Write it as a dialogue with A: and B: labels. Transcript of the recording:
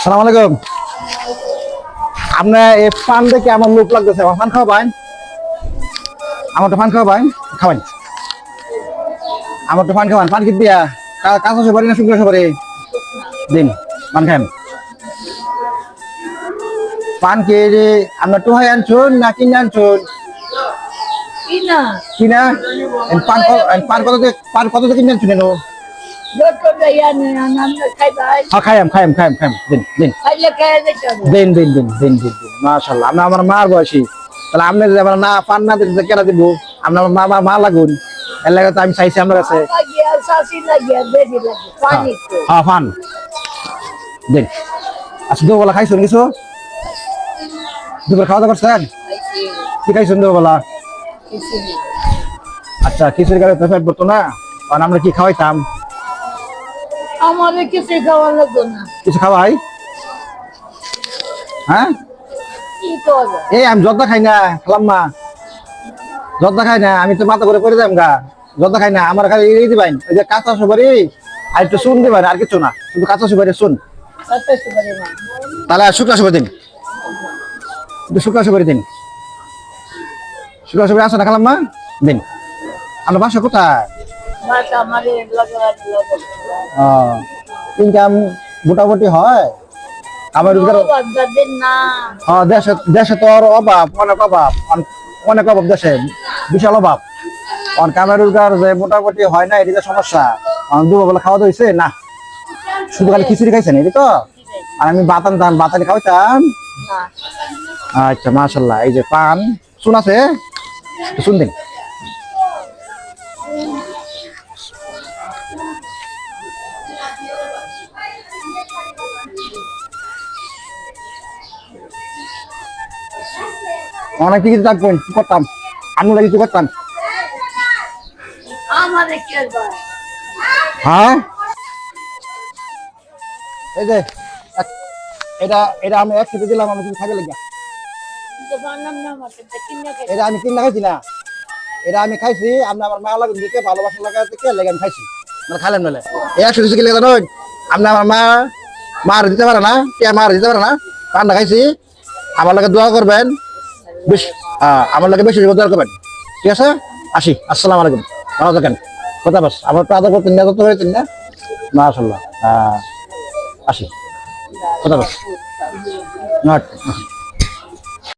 A: সালাম আলাইকুম। আপনার এই পান দেখে আমার লোক লাগতেছে। আমার পান খাওয়া পান আমার তো পান খাওয়া পান খাওয়ান আমার তো পান খাওয়ান পান কি দিয়া? কা- কাঁচা সুপারি না শুকনো সুপারি দিন। পান খান পান কে রে আপনার টোহাই আনছুন না কিনে আনছুন? কিনা? পান পান কত পান কত কিনে আনছুন এনো. হ্যাঁ আমার মার বয়সী। তাহলে আপনি যদি আমার না পান না দিতে কেনা দিব? আপনার মা মা মা লাগুন। এর লাগে তো আমি চাইছি আপনার কাছে.
B: Panik.
A: হ্যাঁ পান। দিন। আচ্ছা দুবেলা খাইছেন কিছু? দুপুর খাওয়া দাওয়া করছেন? কি খাইছেন দুবেলা? আচ্ছা খিচুড়ি গাড়ি তো পেট ভরতো না? কারণ আমরা কি খাওয়াইতাম. কিছু খাওয়াই? হ্যাঁ? এই আমি জর্দা খাই না খালাম মা জর্দা খাই না আমি তো মাথা করে করে যাম গা। জর্দা খাই না আমার খালি এই ওই যে কাঁচা সুপারি আর একটু শুন দিবেন আর কিছু না। শুধু কাঁচা সুপারি শুন. তাহলে আর শুকনা দিন শুকনা সুপারি দিন। শুকনা সুপারি আছে না? দিন। আমার বাসা কোথায়. ইনকাম মোটামুটি হয়। আমার রোজগার. হ্যাঁ দেশে দেশে তো আর অভাব অনেক অভাব। অন- অনেক অভাব দেশে বিশাল অভাব। অন কামের রোজগার যে মোটামুটি হয় না এদিকে সমস্যা। দুবেলা খাওয়া দাওয়া হয়েছে? না। শুধু খালি খিচুড়ি খাইছেন এটি তো আর আমি বাতান বাতানি খাওয়াইতাম. আচ্ছা মাশাল্লাহ এই যে পান। শুন আছে? শুন দিন। অনেক কিছু থাকবেন কি করতাম? আমি লাগে কি করতাম. হ্যাঁ? এই যে এটা এটা আমি এক খেতে দিলাম, আমি কিছু লাগে?
B: Tekin ne kadar?
A: এটা আমি কিনা খাইছি না। এটা আমি খাইছি আপনি আমার মা লাগুন দিকে ভালোবাসা লাগা থেকে লেগে আমি খাইছি? মানে খাইলাম নলে এই একশো দুশো কিলো জানুন আপনি আমার মা, মার দিতে পারে না, কে মার দিতে পারে না, পান্ডা খাইছি। আমার লাগে দোয়া করবেন, বেশ আমার লাগে বেশি দোয়া করবেন। ঠিক আছে? আসি, আসসালামু আলাইকুম। ভালো থাকেন। কথা বাস, আমার করতেন না তো হয়েছেন না। মাশাল্লাহ হ্যাঁ কথা বাস নট